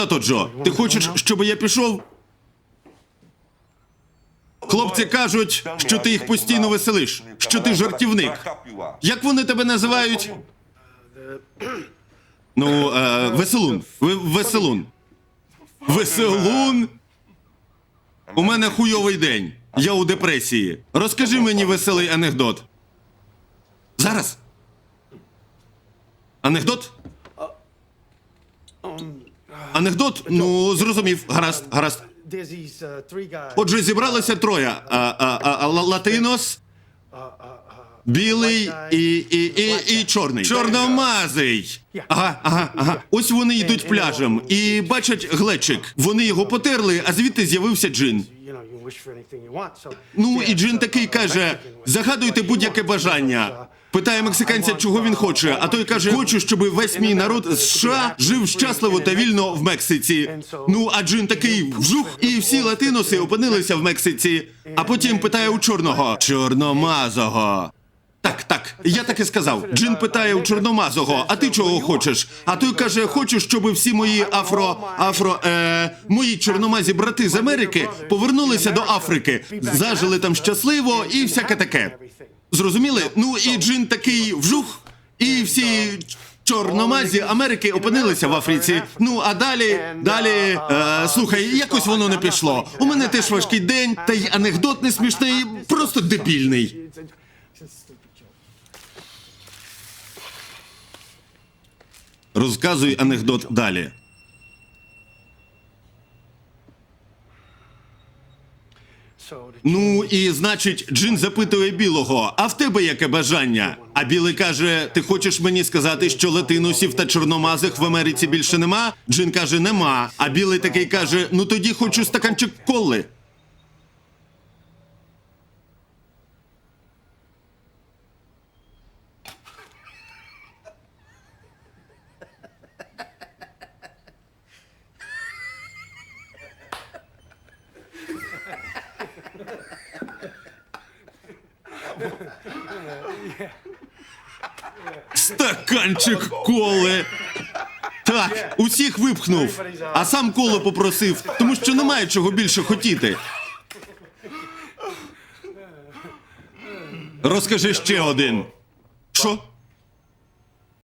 Тато Джо, ти хочеш, щоб я пішов? Хлопці кажуть, що ти їх постійно веселиш, що ти жартівник. Як вони тебе називають? Ну, е, веселун. Веселун. Веселун? У мене хуйовий день. Я у депресії. Розкажи мені веселий анекдот. Зараз. Анекдот? Анекдот? Ну, зрозумів. Гаразд, гаразд. Отже, зібралося троє. Латинос, білий і, і, і, і чорний. Чорномазий. Ага, ага, ага. Ось вони йдуть пляжем і бачать глечик. Вони його потерли, а звідти з'явився джин. Ну і Джин такий каже: загадуйте будь-яке бажання. Питає мексиканця, чого він хоче. А той каже: Хочу, щоб весь мій народ з США жив щасливо та вільно в Мексиці. Ну а Джин такий вжух, і всі латиноси опинилися в Мексиці. А потім питає у чорного чорномазого. Так, так, я так і сказав. Джин питає у чорномазого, а ти чого хочеш? А той каже, хочу, щоб всі мої афро, афро, е, мої чорномазі брати з Америки повернулися до Африки, зажили там щасливо і всяке таке. Зрозуміли? Ну і Джин такий вжух, і всі чорномазі Америки опинилися в Африці. Ну а далі, далі, е, слухай, якось воно не пішло. У мене теж важкий день, та й анекдот не смішний, просто дебільний. Розказуй анекдот далі. Ну і значить, Джин запитує білого: а в тебе яке бажання? А білий каже: Ти хочеш мені сказати, що латиносів та чорномазих в Америці більше нема? Джин каже, нема. А білий такий каже: Ну тоді хочу стаканчик коли. Стаканчик коли. Так, усіх випхнув, а сам коло попросив, тому що немає чого більше хотіти. Розкажи ще один. Що?